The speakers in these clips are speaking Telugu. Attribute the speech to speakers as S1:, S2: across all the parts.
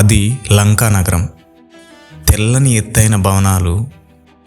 S1: అది లంకా నగరం. తెల్లని ఎత్తైన భవనాలు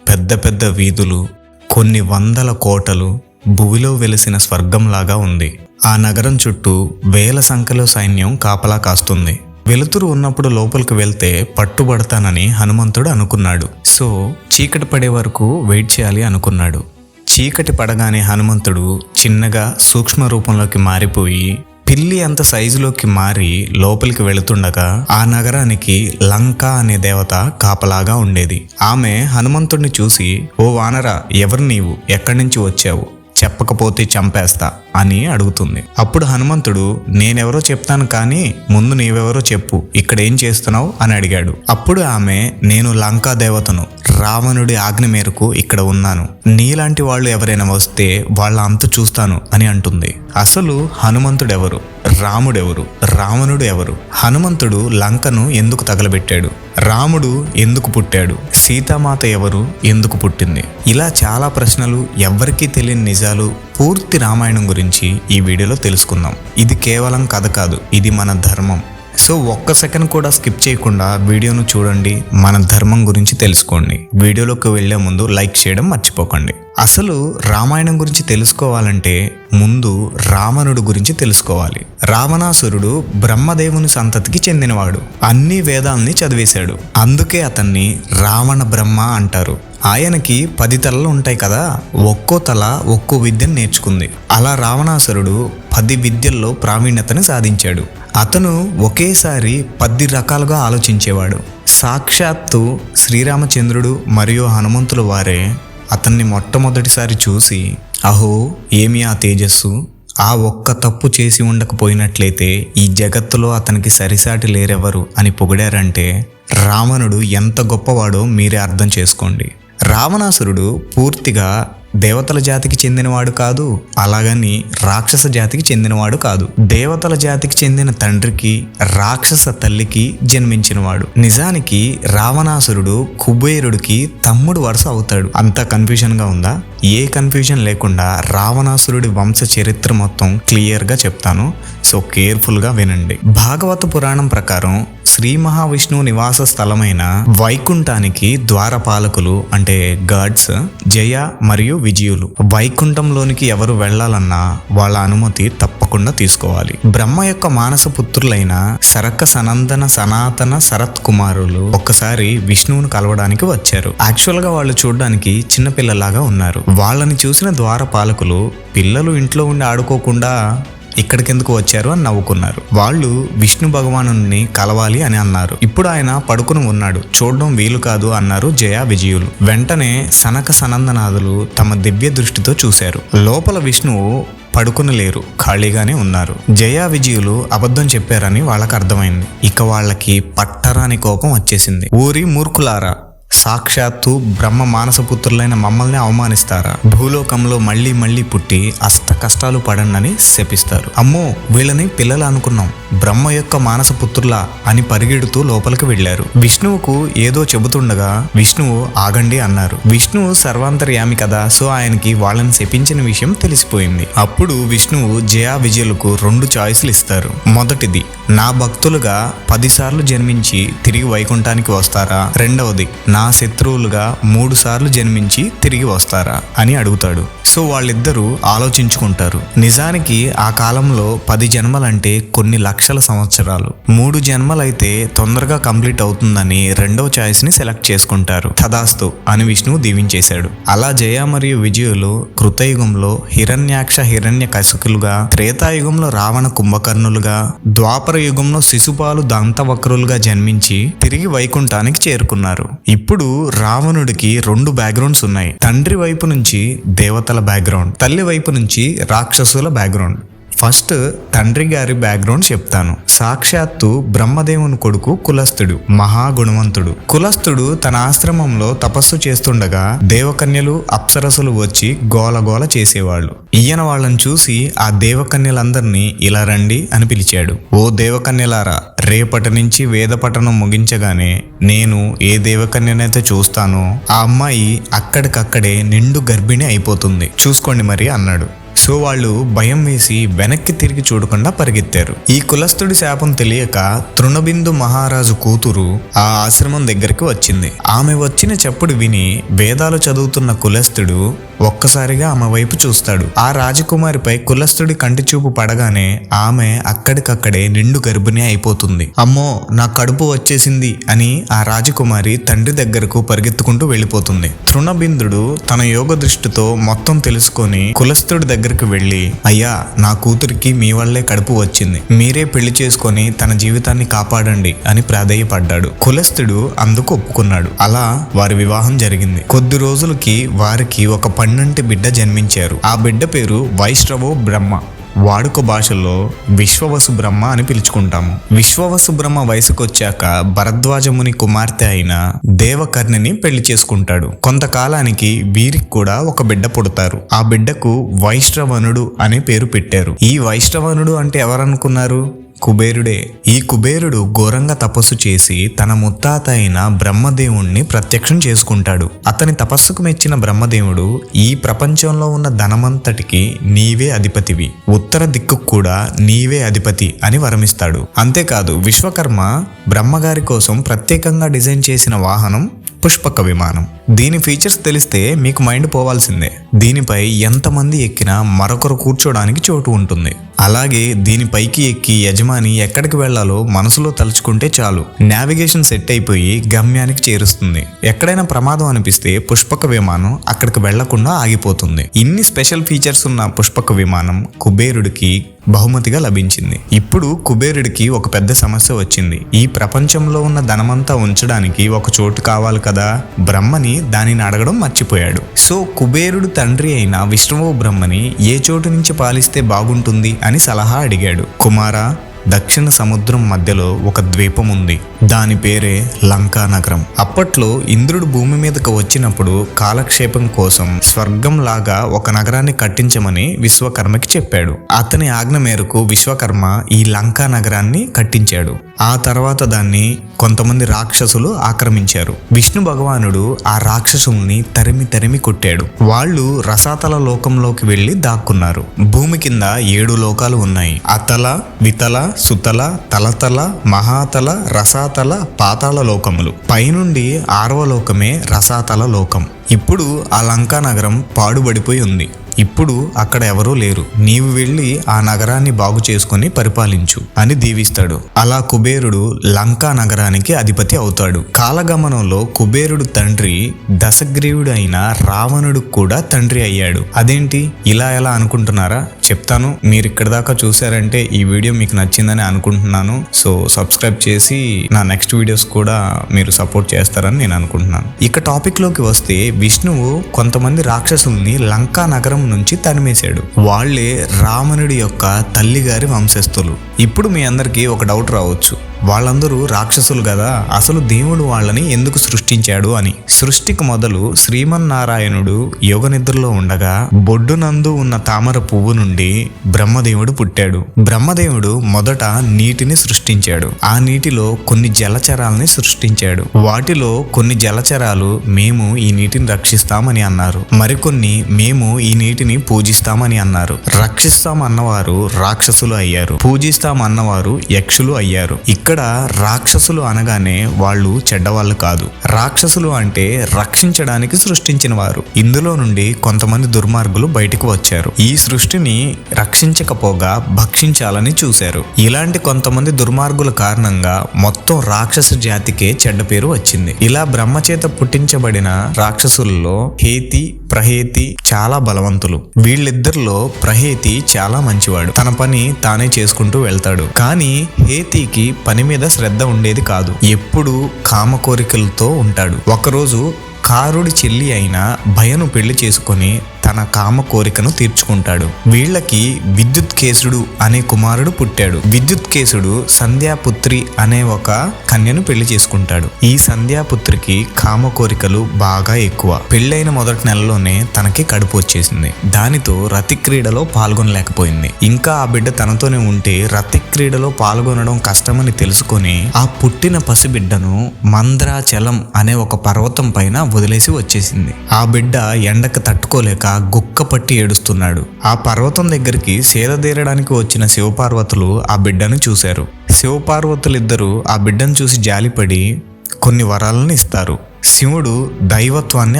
S1: పెద్ద పెద్ద వీధులు కొన్ని వందల కోటలు భూమిలో వెలిసిన స్వర్గంలాగా ఉంది. ఆ నగరం చుట్టూ వేల సంఖ్యలో సైన్యం కాపలా కాస్తుంది. వెలుతురు ఉన్నప్పుడు లోపలికి వెళ్తే పట్టుబడతానని హనుమంతుడు అనుకున్నాడు. సో చీకటి పడే వరకు వెయిట్ చేయాలి అనుకున్నాడు. చీకటి పడగానే హనుమంతుడు చిన్నగా సూక్ష్మ రూపంలోకి మారిపోయి పిల్లి అంత సైజులోకి మారి లోపలికి వెళుతుండగా ఆ నగరానికి లంక అనే దేవత కాపలాగా ఉండేది. ఆమె హనుమంతుడిని చూసి ఓ వానరా ఎవరు నీవు? ఎక్కడి నుంచి వచ్చావు? చెప్పకపోతే చంపేస్తా అని అడుగుతుంది. అప్పుడు హనుమంతుడు నేనెవరో చెప్తాను కానీ ముందు నీవెవరో చెప్పు. ఇక్కడ ఏం చేస్తున్నావు? అని అడిగాడు. అప్పుడు ఆమె నేను లంకా దేవతను రావణుడి ఆజ్ఞ మేరకు ఇక్కడ ఉన్నాను. నీలాంటి వాళ్ళు ఎవరైనా వస్తే వాళ్ళ అంత చూస్తాను అని అంటుంది. అసలు హనుమంతుడెవరు? రాముడెవరు? రావణుడు ఎవరు హనుమంతుడు లంకను ఎందుకు తగలబెట్టాడు? రాముడు ఎందుకు పుట్టాడు? సీతామాత ఎవరు? ఎందుకు పుట్టింది? ఇలా చాలా ప్రశ్నలు ఎవ్వరికీ తెలియని నిజాలు పూర్తి రామాయణం గురించి ఈ వీడియోలో తెలుసుకుందాం. ఇది కేవలం కథ కాదు ఇది మన ధర్మం. సో ఒక్క సెకండ్ కూడా స్కిప్ చేయకుండా వీడియోను చూడండి మన ధర్మం గురించి తెలుసుకోండి. వీడియోలోకి వెళ్ళే ముందు లైక్ చేయడం మర్చిపోకండి. అసలు రామాయణం గురించి తెలుసుకోవాలంటే ముందు రావణుడు గురించి తెలుసుకోవాలి. రావణాసురుడు బ్రహ్మదేవుని సంతతికి చెందినవాడు. అన్ని వేదాల్ని చదివేశాడు. అందుకే అతన్ని రావణ బ్రహ్మ అంటారు. ఆయనకి పది తలలు ఉంటాయి కదా ఒక్కో తల ఒక్కో విద్యను నేర్చుకుంది. అలా రావణాసురుడు పది విద్యల్లో ప్రావీణ్యతను సాధించాడు. అతను ఒకేసారి పది రకాలుగా ఆలోచించేవాడు. సాక్షాత్తు శ్రీరామచంద్రుడు మరియు హనుమంతుల వారే అతన్ని మొట్టమొదటిసారి చూసి అహో ఏమి ఆ తేజస్సు? ఆ ఒక్క తప్పు చేసి ఉండకపోయినట్లయితే ఈ జగత్తులో అతనికి సరిసాటి లేరెవరు? అని పొగిడారంటే రావణుడు ఎంత గొప్పవాడో మీరే అర్థం చేసుకోండి. రావణాసురుడు పూర్తిగా దేవతల జాతికి చెందినవాడు కాదు అలాగని రాక్షస జాతికి చెందినవాడు కాదు. దేవతల జాతికి చెందిన తండ్రికి రాక్షస తల్లికి జన్మించినవాడు. నిజానికి రావణాసురుడు కుబేరుడికి తమ్ముడు వరుస అవుతాడు. అంత కన్ఫ్యూజన్గా ఉందా? ఏ కన్ఫ్యూజన్ లేకుండా రావణాసురుడి వంశ చరిత్ర మొత్తం క్లియర్గా చెప్తాను. సో కేర్ఫుల్గా వినండి. భాగవత పురాణం ప్రకారం శ్రీ మహావిష్ణువు నివాస స్థలమైన వైకుంఠానికి ద్వారపాలకులు అంటే గాడ్స్ జయ మరియు విజయులు. వైకుంఠంలోనికి ఎవరు వెళ్ళాలన్నా వాళ్ళ అనుమతి తప్పకుండా తీసుకోవాలి. బ్రహ్మ యొక్క మానస పుత్రులైన సరక్క సనందన సనాతన శరత్ కుమారులు ఒక్కసారి విష్ణువును కలవడానికి వచ్చారు. యాక్చువల్గా వాళ్ళు చూడడానికి చిన్నపిల్లలాగా ఉన్నారు. వాళ్ళని చూసిన ద్వారపాలకులు పిల్లలు ఇంట్లో ఉండి ఆడుకోకుండా ఇక్కడికెందుకు వచ్చారు అని నవ్వుకున్నారు. వాళ్ళు విష్ణు భగవాను కలవాలి అని అన్నారు. ఇప్పుడు ఆయన పడుకుని ఉన్నాడు. చూడడం వీలు కాదు అన్నారు జయ విజయులు. వెంటనే సనక సనందనాథులు తమ దివ్య దృష్టితో చూశారు. లోపల విష్ణువు పడుకునలేరు ఖాళీగానే ఉన్నారు. జయా విజయులు అబద్ధం చెప్పారని వాళ్ళకి అర్థమైంది. ఇక వాళ్ళకి పట్టరాని కోపం వచ్చేసింది. ఊరి మూర్ఖులారా సాక్షాత్తు బ్రహ్మ మానసపుత్రులైన మమ్మల్ని అవమానిస్తారా? భూలోకంలో మళ్ళీ మళ్ళీ పుట్టి అష్ట కష్టాలు పడండి శపిస్తారు. అమ్మో వీళ్ళని పిల్లలు అనుకున్నాం. బ్రహ్మ యొక్క మానసపుత్రుల అని పరిగెడుతూ లోపలికి వెళ్ళారు విష్ణువుకు ఏదో చెబుతుండగా విష్ణువు ఆగండి అన్నారు. విష్ణువు సర్వాంతర్యామి కదా సో ఆయనకి వాళ్ళని శపించిన విషయం తెలిసిపోయింది. అప్పుడు విష్ణువు జయా విజయులకు రెండు చాయిస్లు ఇస్తారు. మొదటిది నా భక్తులుగా పదిసార్లు జన్మించి తిరిగి వైకుంఠానికి వస్తారా? రెండవది నా శత్రువులుగా మూడు సార్లు జన్మించి తిరిగి వస్తారా? అని అడుగుతాడు. సో వాళ్ళిద్దరూ ఆలోచించుకుంటారు. నిజానికి ఆ కాలంలో పది జన్మలంటే కొన్ని లక్షల సంవత్సరాలు. మూడు జన్మలైతే తొందరగా కంప్లీట్ అవుతుందని రెండవ ఛాయిస్ని సెలెక్ట్ చేసుకుంటారు. తదాస్తు అని విష్ణువు దీవించేశాడు. అలా జయ మరియు విజయులు కృతయుగంలో హిరణ్యాక్ష హిరణ్య కసుకులుగా త్రేతాయుగంలో రావణ కుంభకర్ణులుగా ద్వాపర యుగంలో శిశుపాలు దంతవక్రులుగా జన్మించి తిరిగి వైకుంఠానికి చేరుకున్నారు. ఇప్పుడు రావణుడికి రెండు బ్యాక్గ్రౌండ్స్ ఉన్నాయి. తండ్రి వైపు నుంచి దేవతల బ్యాక్గ్రౌండ్ తల్లి వైపు నుంచి రాక్షసుల బ్యాక్గ్రౌండ్ ఫస్ట్ తండ్రి గారి బ్యాక్గ్రౌండ్ చెప్తాను. సాక్షాత్తు బ్రహ్మదేవుని కొడుకు కులస్థుడు మహాగుణవంతుడు. కులస్థుడు తన ఆశ్రమంలో తపస్సు చేస్తుండగా దేవకన్యలు అప్సరసులు వచ్చి గోలగోల చేసేవాళ్ళు. ఈయన వాళ్ళని చూసి ఆ దేవకన్యలందరినీ ఇలా రండి అని పిలిచాడు. ఓ దేవకన్యలారా రేపటి నుంచి వేద పఠనం ముగించగానే నేను ఏ దేవకన్యనైతే చూస్తానో ఆ అమ్మాయి అక్కడికక్కడే నిండు గర్భిణి అయిపోతుంది. చూసుకోండి మరి అన్నాడు. సో వాళ్ళు భయం వేసి వెనక్కి తిరిగి చూడకుండా పరిగెత్తారు. ఈ కులస్థుడి శాపం తెలియక తృణబిందు మహారాజు కూతురు ఆ ఆశ్రమం దగ్గరికి వచ్చింది. ఆమె వచ్చిన చప్పుడు విని వేదాలు చదువుతున్న కులస్థుడు ఒక్కసారిగా ఆమె వైపు చూస్తాడు. ఆ రాజకుమారిపై కులస్థుడి కంటి చూపు పడగానే ఆమె అక్కడికక్కడే నిండు గర్భిణి అయిపోతుంది. అమ్మో నా కడుపు వచ్చేసింది అని ఆ రాజకుమారి తండ్రి దగ్గరకు పరిగెత్తుకుంటూ వెళ్ళిపోతుంది. తృణబిందుడు తన యోగ దృష్టితో మొత్తం తెలుసుకొని కులస్తుడి దగ్గరికి వెళ్ళి అయ్యా నా కూతురికి మీ వల్లే కడుపు వచ్చింది. మీరే పెళ్ళి చేసుకొని తన జీవితాన్ని కాపాడండి అని ప్రాధేయపడ్డాడు. కులస్థుడు అందుకు ఒప్పుకున్నాడు. అలా వారి వివాహం జరిగింది. కొద్ది రోజులకి వారికి ఒక పన్నంటి బిడ్డ జన్మించారు. ఆ బిడ్డ పేరు వైష్ణవో బ్రహ్మ. వాడుక భాషలో విశ్వవసు బ్రహ్మ అని పిలుచుకుంటాము విశ్వవసు బ్రహ్మ వయసుకొచ్చాక భరద్వాజముని కుమార్తె అయిన దేవకర్ణిని పెళ్ళి చేసుకుంటాడు. కొంతకాలానికి వీరికి కూడా ఒక బిడ్డ పుడతారు. ఆ బిడ్డకు వైష్ణవనుడు అనే పేరు పెట్టారు. ఈ వైష్ణవనుడు అంటే ఎవరనుకున్నారు? కుబేరుడే. ఈ కుబేరుడు ఘోరంగా తపస్సు చేసి తన ముత్తాత అయిన బ్రహ్మదేవుణ్ణి ప్రత్యక్షం చేసుకుంటాడు. అతని తపస్సుకు మెచ్చిన బ్రహ్మదేవుడు ఈ ప్రపంచంలో ఉన్న ధనమంతటికి నీవే అధిపతివి. ఉత్తర దిక్కు కూడా నీవే అధిపతి అని వరమిస్తాడు. అంతేకాదు విశ్వకర్మ బ్రహ్మగారి కోసం ప్రత్యేకంగా డిజైన్ చేసిన వాహనం పుష్పక విమానం. దీని ఫీచర్స్ తెలిస్తే మీకు మైండ్ పోవాల్సిందే. దీనిపై ఎంతమంది ఎక్కినా మరొకరు కూర్చోడానికి చోటు ఉంటుంది. అలాగే దీనిపైకి ఎక్కి యజమాని ఎక్కడికి వెళ్ళాలో మనసులో తలుచుకుంటే చాలు. నావిగేషన్ సెట్ అయిపోయి గమ్యానికి చేరుస్తుంది. ఎక్కడైనా ప్రమాదం అనిపిస్తే పుష్పక విమానం అక్కడికి వెళ్ళకుండా ఆగిపోతుంది. ఇన్ని స్పెషల్ ఫీచర్స్ ఉన్న పుష్పక విమానం కుబేరుడికి బహుమతిగా లభించింది. ఇప్పుడు కుబేరుడికి ఒక పెద్ద సమస్య వచ్చింది. ఈ ప్రపంచంలో ఉన్న ధనమంతా ఉంచడానికి ఒక చోటు కావాలి కదా? బ్రహ్మని దానిని అడగడం మర్చిపోయాడు. సో కుబేరుడు తండ్రి అయిన విష్ణువు బ్రహ్మని ఏ చోటు నుంచి పాలిస్తే బాగుంటుంది అని సలహా అడిగాడు. కుమారా దక్షిణ సముద్రం మధ్యలో ఒక ద్వీపం ఉంది. దాని పేరే లంకా నగరం. అప్పట్లో ఇంద్రుడు భూమి మీదకు వచ్చినప్పుడు కాలక్షేపం కోసం స్వర్గం లాగా ఒక నగరాన్ని కట్టించమని విశ్వకర్మకి చెప్పాడు. అతని ఆజ్ఞ మేరకు విశ్వకర్మ ఈ లంకా నగరాన్ని కట్టించాడు. ఆ తర్వాత దాన్ని కొంతమంది రాక్షసులు ఆక్రమించారు. విష్ణు భగవానుడు ఆ రాక్షసుల్ని తరిమి తరిమి కొట్టాడు. వాళ్ళు రసాతల లోకంలోకి వెళ్ళి దాక్కున్నారు. భూమి కింద ఏడు లోకాలు ఉన్నాయి. అతల వితల సుతల తలతల మహాతల రసాతల పాతాళ లోకములు. పైనుండి ఆరవ లోకమే రసాతల లోకం. ఇప్పుడు ఆ లంకా నగరం పాడుబడిపోయి ఉంది. ఇప్పుడు అక్కడ ఎవరూ లేరు. నీవు వెళ్ళి ఆ నగరాన్ని బాగు చేసుకుని పరిపాలించు అని దీవిస్తాడు. అలా కుబేరుడు లంకా నగరానికి అధిపతి అవుతాడు. కాలగమనంలో కుబేరుడు తండ్రి దశగ్రీవుడు అయిన రావణుడు కూడా తండ్రి అయ్యాడు. అదేంటి? ఇలా ఎలా అనుకుంటున్నారా? చెప్తాను. మీరు ఇక్కడ దాకా చూసారంటే ఈ వీడియో మీకు నచ్చిందని అనుకుంటున్నాను. సో సబ్స్క్రైబ్ చేసి నా నెక్స్ట్ వీడియోస్ కూడా మీరు సపోర్ట్ చేస్తారని నేను అనుకుంటున్నాను. ఇక టాపిక్లోకి వస్తే విష్ణువు కొంతమంది రాక్షసుల్ని లంకా నగరం నుంచి తనిమేశాడు వాళ్ళే రావణుడి యొక్క తల్లిగారి వంశస్థులు. ఇప్పుడు మీ అందరికీ ఒక డౌట్ రావచ్చు. వాళ్ళందరూ రాక్షసులు కదా అసలు దేవుడు వాళ్ళని ఎందుకు సృష్టించాడు అని. సృష్టికి మొదలు శ్రీమన్నారాయణుడు యోగ నిద్రలో ఉండగా బొడ్డునందు ఉన్న తామర పువ్వు నుండి బ్రహ్మదేవుడు పుట్టాడు. బ్రహ్మదేవుడు మొదట నీటిని సృష్టించాడు. ఆ నీటిలో కొన్ని జలచరాలని సృష్టించాడు. వాటిలో కొన్ని జలచరాలు మేము ఈ నీటిని రక్షిస్తామని అన్నారు. మరికొన్ని మేము ఈ నీటిని పూజిస్తామని అన్నారు. రక్షిస్తామన్నవారు రాక్షసులు అయ్యారు. పూజిస్తాం అన్నవారు యక్షులు అయ్యారు. ఇక్కడ ఇక్కడ రాక్షసులు అనగానే వాళ్ళు చెడ్డవాళ్ళు కాదు. రాక్షసులు అంటే రక్షించడానికి సృష్టించిన వారు ఇందులో నుండి కొంతమంది దుర్మార్గులు బయటకు వచ్చారు. ఈ సృష్టిని రక్షించకపోగా భక్షించాలని చూశారు. ఇలాంటి కొంతమంది దుర్మార్గుల కారణంగా మొత్తం రాక్షస జాతికే చెడ్డ పేరు వచ్చింది. ఇలా బ్రహ్మచేత పుట్టించబడిన రాక్షసుల్లో హేతి ప్రహేతి చాలా బలవంతులు. వీళ్ళిద్దరిలో ప్రహేతి చాలా మంచివాడు. తన పని తానే చేసుకుంటూ వెళ్తాడు. కానీ హేతికి పని మీద శ్రద్ధ ఉండేది కాదు. ఎప్పుడు కామ కోరికలతో ఉంటాడు. ఒకరోజు కారుడి చెల్లి అయిన భయను పెళ్ళి చేసుకొని తన కామ కోరికను తీర్చుకుంటాడు. వీళ్ళకి విద్యుత్ కేసుడు అనే కుమారుడు పుట్టాడు. విద్యుత్ కేసుడు సంధ్యాపుత్రి అనే ఒక కన్యను పెళ్ళి చేసుకుంటాడు. ఈ సంధ్యాపుత్రికి కామ కోరికలు బాగా ఎక్కువ. పెళ్ళైన మొదటి నెలలోనే తనకి కడుపు వచ్చేసింది. దానితో రతి క్రీడలో పాల్గొనలేకపోయింది. ఇంకా ఆ బిడ్డ తనతోనే ఉంటే రతి క్రీడలో పాల్గొనడం కష్టమని తెలుసుకొని ఆ పుట్టిన పసిబిడ్డను మంద్రాచలం అనే ఒక పర్వతం పైన వదిలేసి వచ్చేసింది. ఆ బిడ్డ ఎండకు తట్టుకోలేక గుక్క పట్టి ఏడుస్తున్నాడు. ఆ పర్వతం దగ్గరికి సేదతీరడానికి వచ్చిన శివపార్వతులు ఆ బిడ్డను చూశారు. శివపార్వతులిద్దరూ ఆ బిడ్డను చూసి జాలిపడి కొన్ని వరాలను ఇస్తారు. శివుడు దైవత్వాన్ని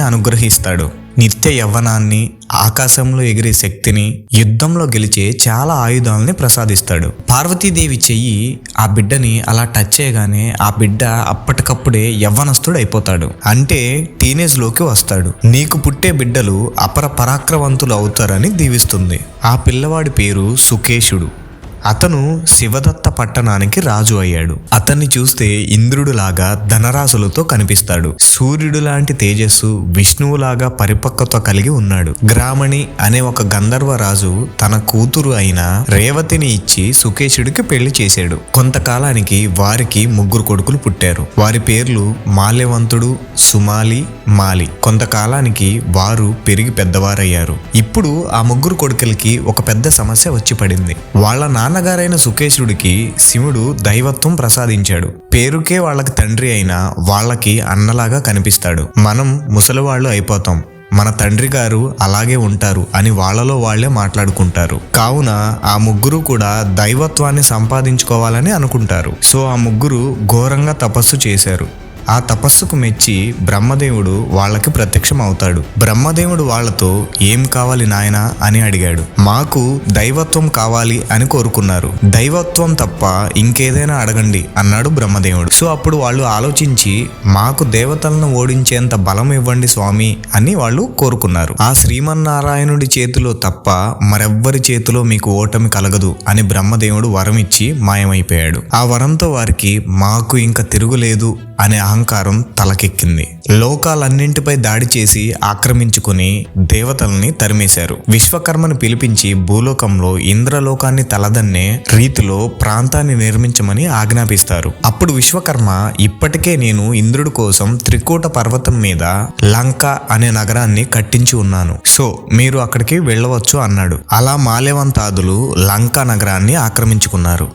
S1: అనుగ్రహిస్తాడు. నిత్య యవ్వనాన్ని ఆకాశంలో ఎగిరే శక్తిని యుద్ధంలో గెలిచే చాలా ఆయుధాలని ప్రసాదిస్తాడు. పార్వతీదేవి చెయ్యి ఆ బిడ్డని అలా టచ్ చేయగానే ఆ బిడ్డ అప్పటికప్పుడే యవ్వనస్తుడు అయిపోతాడు. అంటే టీనేజ్లోకి వస్తాడు. నీకు పుట్టే బిడ్డలు అపర పరాక్రవంతులు అవుతారని దీవిస్తుంది. ఆ పిల్లవాడి పేరు సుకేశుడు. అతను శివదత్త పట్టణానికి రాజు అయ్యాడు. అతన్ని చూస్తే ఇంద్రుడులాగా ధనరాశులతో కనిపిస్తాడు. సూర్యుడు లాంటి తేజస్సు విష్ణువులాగా పరిపక్వత కలిగి ఉన్నాడు. గ్రామణి అనే ఒక గంధర్వ రాజు తన కూతురు అయిన రేవతిని ఇచ్చి సుకేశుడికి పెళ్ళి చేశాడు. కొంతకాలానికి వారికి ముగ్గురు కొడుకులు పుట్టారు. వారి పేర్లు మాల్యవంతుడు సుమాలి మాలి. కొంతకాలానికి వారు పెరిగి పెద్దవారయ్యారు. ఇప్పుడు ఆ ముగ్గురు కొడుకులకి ఒక పెద్ద సమస్య వచ్చి పడింది. వాళ్ళ నాన్నగారైన సుకేశుడికి శివుడు దైవత్వం ప్రసాదించాడు. పేరుకే వాళ్ళకి తండ్రి అయినా వాళ్ళకి అన్నలాగా కనిపిస్తాడు. మనం ముసలివాళ్ళు అయిపోతాం. మన తండ్రి గారు అలాగే ఉంటారు అని వాళ్ళలో వాళ్ళే మాట్లాడుకుంటారు. కావున ఆ ముగ్గురు కూడా దైవత్వాన్ని సంపాదించుకోవాలని అనుకుంటారు. సో ఆ ముగ్గురు ఘోరంగా తపస్సు చేశారు. ఆ తపస్సుకు మెచ్చి బ్రహ్మదేవుడు వాళ్ళకి ప్రత్యక్షం అవుతాడు బ్రహ్మదేవుడు వాళ్ళతో ఏం కావాలి నాయనా? అని అడిగాడు. మాకు దైవత్వం కావాలి అని కోరుకున్నారు. దైవత్వం తప్ప ఇంకేదైనా అడగండి అన్నాడు బ్రహ్మదేవుడు. సో అప్పుడు వాళ్ళు ఆలోచించి మాకు దేవతలను ఓడించేంత బలం ఇవ్వండి స్వామి అని వాళ్ళు కోరుకున్నారు. ఆ శ్రీమన్నారాయణుడి చేతిలో తప్ప మరెవ్వరి చేతిలో మీకు ఓటమి కలగదు అని బ్రహ్మదేవుడు వరం ఇచ్చి మాయమైపోయాడు. ఆ వరంతో వారికి మాకు ఇంకా తిరుగులేదు అనే అహంకారం తలకెక్కింది. లోకాలన్నింటిపై దాడి చేసి ఆక్రమించుకుని దేవతల్ని తరిమేశారు. విశ్వకర్మను పిలిపించి భూలోకంలో ఇంద్రలోకాన్ని తలదన్నే రీతిలో ప్రాంతాన్ని నిర్మించమని ఆజ్ఞాపిస్తారు. అప్పుడు విశ్వకర్మ ఇప్పటికే నేను ఇంద్రుడి కోసం త్రికూట పర్వతం మీద లంక అనే నగరాన్ని కట్టించి ఉన్నాను. సో మీరు అక్కడికి వెళ్ళవచ్చు అన్నాడు. అలా మాల్యవంతాదులు లంకా నగరాన్ని ఆక్రమించుకున్నారు.